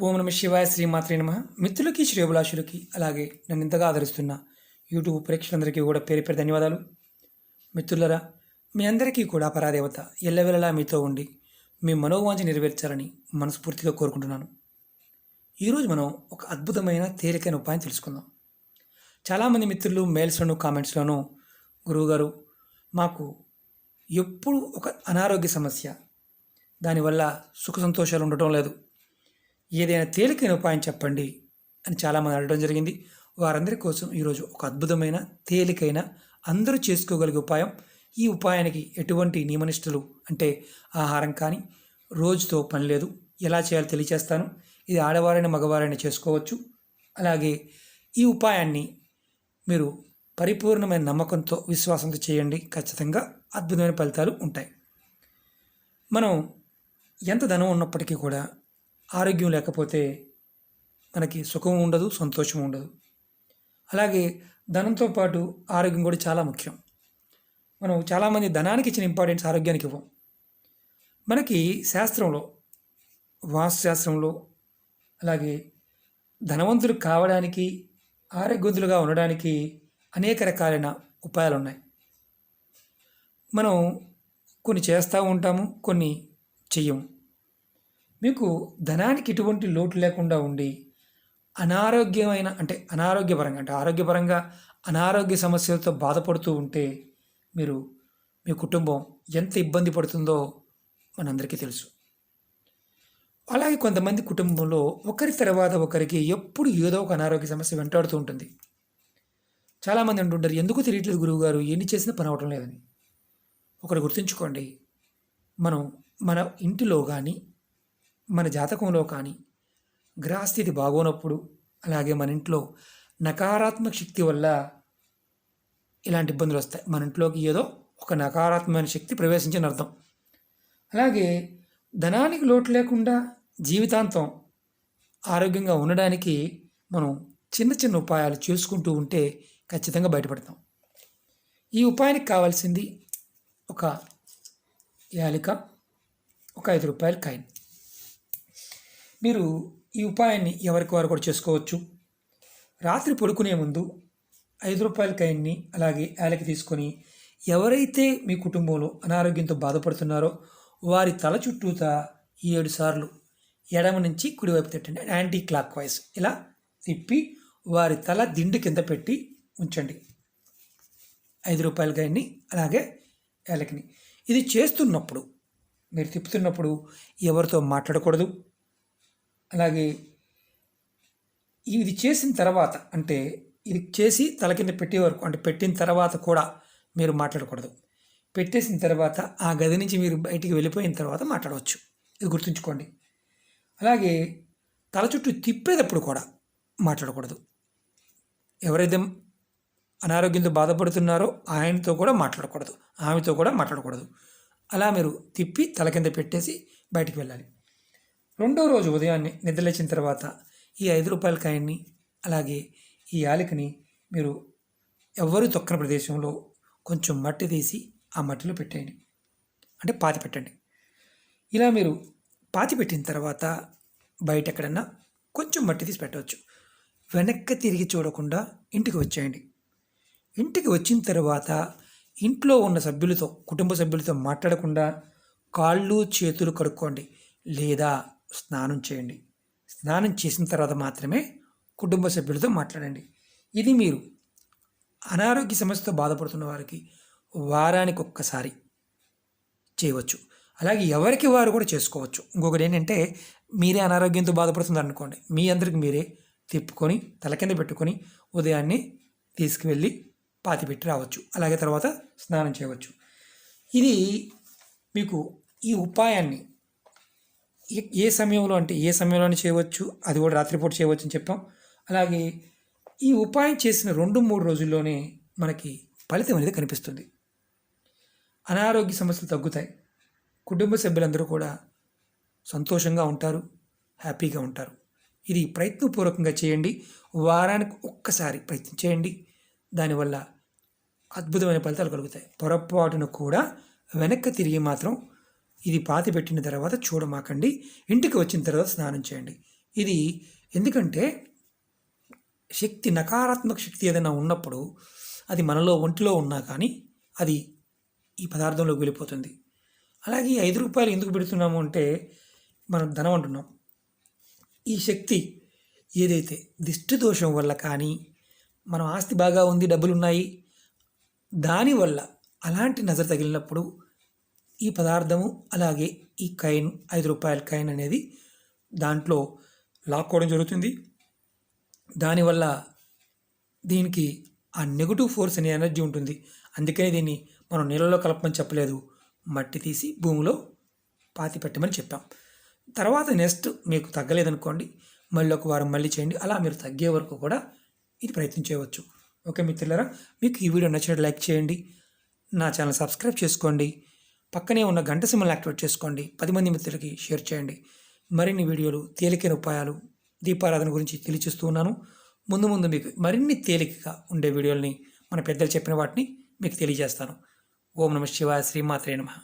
ఓం నమ శివాయ శ్రీమాత్రి నమ. మిత్రులకి శ్రేయభిలాషులకి అలాగే నన్ను ఇంతగా ఆదరిస్తున్న యూట్యూబ్ ప్రేక్షకులందరికీ కూడా పేరు పేరు ధన్యవాదాలు. మిత్రులరా మీ అందరికీ కూడా పరాదేవత ఎల్లవెల్లలా మీతో ఉండి మీ మనోవాంఛ నెరవేర్చాలని మనస్ఫూర్తిగా కోరుకుంటున్నాను. ఈరోజు మనం ఒక అద్భుతమైన తేలికైన ఉపాయం తెలుసుకుందాం. చాలామంది మిత్రులు మెయిల్స్లోను కామెంట్స్లోనూ గురువుగారు మాకు ఎప్పుడు ఒక అనారోగ్య సమస్య. దానివల్ల సుఖ సంతోషాలు ఉండటం లేదు. ఏదైనా తేలికైన ఉపాయం చెప్పండి అని చాలామంది అడగడం జరిగింది. వారందరి కోసం ఈరోజు ఒక అద్భుతమైన తేలికైన అందరూ చేసుకోగలిగే ఉపాయం. ఈ ఉపాయానికి ఎటువంటి నియమనిష్టలు? అంటే ఆహారం కానీ రోజుతో పని లేదు. ఎలా చేయాలో తెలియచేస్తాను. ఇది ఆడవారైనా మగవారైనా చేసుకోవచ్చు. అలాగే ఈ ఉపాయాన్ని మీరు పరిపూర్ణమైన నమ్మకంతో విశ్వాసంతో చేయండి. ఖచ్చితంగా అద్భుతమైన ఫలితాలు ఉంటాయి. మనం ఎంత ధనం ఉన్నప్పటికీ కూడా ఆరోగ్యం లేకపోతే మనకి సుఖం ఉండదు సంతోషం ఉండదు. అలాగే ధనంతో పాటు ఆరోగ్యం కూడా చాలా ముఖ్యం. మనం చాలామంది ధనానికి ఇచ్చిన ఇంపార్టెన్స్ ఆరోగ్యానికి ఇవ్వం. మనకి శాస్త్రంలో వాస్తు శాస్త్రంలో అలాగే ధనవంతులు కావడానికి ఆరోగ్యవంతులుగా ఉండడానికి అనేక రకాలైన ఉపాయాలు ఉన్నాయి. మనం కొన్ని చేస్తూ ఉంటాము కొన్ని చెయ్యము. మీకు ధనానికి ఎటువంటి లోటు లేకుండా ఉండి అనారోగ్యమైన అంటే అనారోగ్యపరంగా అంటే ఆరోగ్యపరంగా అనారోగ్య సమస్యలతో బాధపడుతూ ఉంటే మీరు మీ కుటుంబం ఎంత ఇబ్బంది పడుతుందో మనందరికీ తెలుసు. అలాగే కొంతమంది కుటుంబంలో ఒకరి తర్వాత ఒకరికి ఎప్పుడు ఏదో ఒక అనారోగ్య సమస్య వెంటాడుతూ ఉంటుంది. చాలామంది అంటుంటారు ఎందుకు తెలియట్లేదు గురువు గారు ఎన్ని చేసినా పని అవటం లేదని. ఒకటి గుర్తుంచుకోండి మనం మన ఇంటిలో కానీ మన జాతకంలో కానీ గ్రహస్థితి బాగోనప్పుడు అలాగే మన ఇంట్లో నకారాత్మక శక్తి వల్ల ఇలాంటి ఇబ్బందులు వస్తాయి. మన ఇంట్లోకి ఏదో ఒక నకారాత్మకమైన శక్తి ప్రవేశించిన అర్థం. అలాగే ధనానికి లోటు లేకుండా జీవితాంతం ఆరోగ్యంగా ఉండడానికి మనం చిన్న చిన్న ఉపాయాలు చేసుకుంటూ ఉంటే ఖచ్చితంగా బయటపడతాం. ఈ ఉపాయానికి కావాల్సింది ఒక యాలిక ఒక ఐదు రూపాయల కాయిన్. మీరు ఈ ఉపాయాన్ని ఎవరికి వారు కూడా చేసుకోవచ్చు. రాత్రి పడుకునే ముందు ఐదు రూపాయల కాయిన్ని అలాగే ఏలకి తీసుకొని ఎవరైతే మీ కుటుంబంలో అనారోగ్యంతో బాధపడుతున్నారో వారి తల చుట్టూతా ఏడు సార్లు ఎడమ నుంచి కుడివైపు తిట్టండి. యాంటీ క్లాక్ వైజ్ ఇలా తిప్పి వారి తల దిండు కింద పెట్టి ఉంచండి. ఐదు రూపాయల కాయిన్ని అలాగే ఏలకిని ఇది చేస్తున్నప్పుడు మీరు తిప్పుతున్నప్పుడు ఎవరితో మాట్లాడకూడదు. అలాగే ఇది చేసిన తర్వాత అంటే ఇది చేసి తల కింద పెట్టే వరకు అంటే పెట్టిన తర్వాత కూడా మీరు మాట్లాడకూడదు. పెట్టేసిన తర్వాత ఆ గది నుంచి మీరు బయటికి వెళ్ళిపోయిన తర్వాత మాట్లాడవచ్చు. ఇది గుర్తుంచుకోండి. అలాగే తల చుట్టూ తిప్పేటప్పుడు కూడా మాట్లాడకూడదు. ఎవరైతే అనారోగ్యంతో బాధపడుతున్నారో ఆయనతో కూడా మాట్లాడకూడదు. ఆమెతో కూడా మాట్లాడకూడదు. అలా మీరు తిప్పి తల కింద పెట్టేసి బయటికి వెళ్ళాలి. రెండో రోజు ఉదయాన్నే నిద్రలేచిన తర్వాత ఈ ఐదు రూపాయల కాయన్ని అలాగే ఈ యాలకని మీరు ఎవ్వరూ తొక్కని ప్రదేశంలో కొంచెం మట్టి తీసి ఆ మట్టిలో పెట్టేయండి. అంటే పాతి పెట్టండి. ఇలా మీరు పాతి పెట్టిన తర్వాత బయట ఎక్కడన్నా కొంచెం మట్టి తీసి పెట్టవచ్చు. వెనక్కి తిరిగి చూడకుండా ఇంటికి వచ్చేయండి. ఇంటికి వచ్చిన తర్వాత ఇంట్లో ఉన్న సభ్యులతో కుటుంబ సభ్యులతో మాట్లాడకుండా కాళ్ళు చేతులు కడుక్కోండి. లేదా స్నానం చేయండి. స్నానం చేసిన తర్వాత మాత్రమే కుటుంబ సభ్యులతో మాట్లాడండి. ఇది మీరు అనారోగ్య సమస్యతో బాధపడుతున్న వారికి వారానికి ఒక్కసారి చేయవచ్చు. అలాగే ఎవరికి వారు కూడా చేసుకోవచ్చు. ఇంకొకటి ఏంటంటే మీరే అనారోగ్యంతో బాధపడుతున్నారు అనుకోండి. మీ అందరికి మీరే తిప్పుకొని తల కింద పెట్టుకొని ఉదయాన్నే తీసుకువెళ్ళి పాతి పెట్టి రావచ్చు. అలాగే తర్వాత స్నానం చేయవచ్చు. ఇది మీకు ఈ ఉపాయాన్ని ఏ సమయంలో అంటే ఏ సమయంలోనే చేయవచ్చు అది కూడా రాత్రిపూట చేయవచ్చు అని చెప్పాం. అలాగే ఈ ఉపాయం చేసిన రెండు మూడు రోజుల్లోనే మనకి ఫలితం అనేది కనిపిస్తుంది. అనారోగ్య సమస్యలు తగ్గుతాయి. కుటుంబ సభ్యులందరూ కూడా సంతోషంగా ఉంటారు హ్యాపీగా ఉంటారు. ఇది ప్రయత్నపూర్వకంగా చేయండి. వారానికి ఒక్కసారి ప్రయత్నం చేయండి. దానివల్ల అద్భుతమైన ఫలితాలు కలుగుతాయి. పొరపాటును కూడా వెనక్కి తిరిగి మాత్రం ఇది పాతి పెట్టిన తర్వాత చూడమాకండి. ఇంటికి వచ్చిన తర్వాత స్నానం చేయండి. ఇది ఎందుకంటే శక్తి నకారాత్మక శక్తి ఏదైనా ఉన్నప్పుడు అది మనలో ఒంటిలో ఉన్నా కానీ అది ఈ పదార్థంలోకి వెళ్ళిపోతుంది. అలాగే ఈ ఐదు రూపాయలు ఎందుకు పెడుతున్నాము అంటే మనం ధనం అంటున్నాం. ఈ శక్తి ఏదైతే దిష్టి దోషం వల్ల కానీ మనం ఆస్తి బాగా ఉంది డబ్బులు ఉన్నాయి దానివల్ల అలాంటి నజర్ తగిలినప్పుడు ఈ పదార్థము అలాగే ఈ కైన్ ఐదు రూపాయల కైన్ అనేది దాంట్లో లాక్కోవడం జరుగుతుంది. దానివల్ల దీనికి ఆ నెగటివ్ ఫోర్స్ అనే ఎనర్జీ ఉంటుంది. అందుకనే దీన్ని మనం నీళ్ళలో కలపమని చెప్పలేదు. మట్టి తీసి భూమిలో పాతి పెట్టమని చెప్పాం. తర్వాత నెక్స్ట్ మీకు తగ్గలేదనుకోండి. మళ్ళీ ఒక వారం మళ్ళీ చేయండి. అలా మీరు తగ్గే వరకు కూడా ఇది ప్రయత్నం చేయవచ్చు. ఓకే మిత్రులారా మీకు ఈ వీడియో నచ్చినట్టు లైక్ చేయండి. నా ఛానల్ సబ్స్క్రైబ్ చేసుకోండి. పక్కనే ఉన్న గంట సింబల్ యాక్టివేట్ చేసుకోండి. పది మంది మిత్రులకి షేర్ చేయండి. మరిన్ని వీడియోలు తేలికైన ఉపాయాలు దీపారాధన గురించి తెలియచేస్తూ ఉన్నాను. ముందు ముందు మీకు మరిన్ని తేలికగా ఉండే వీడియోల్ని మన పెద్దలు చెప్పిన వాటిని మీకు తెలియజేస్తాను. ఓం నమ శివాయ శ్రీమాత్రే నమః.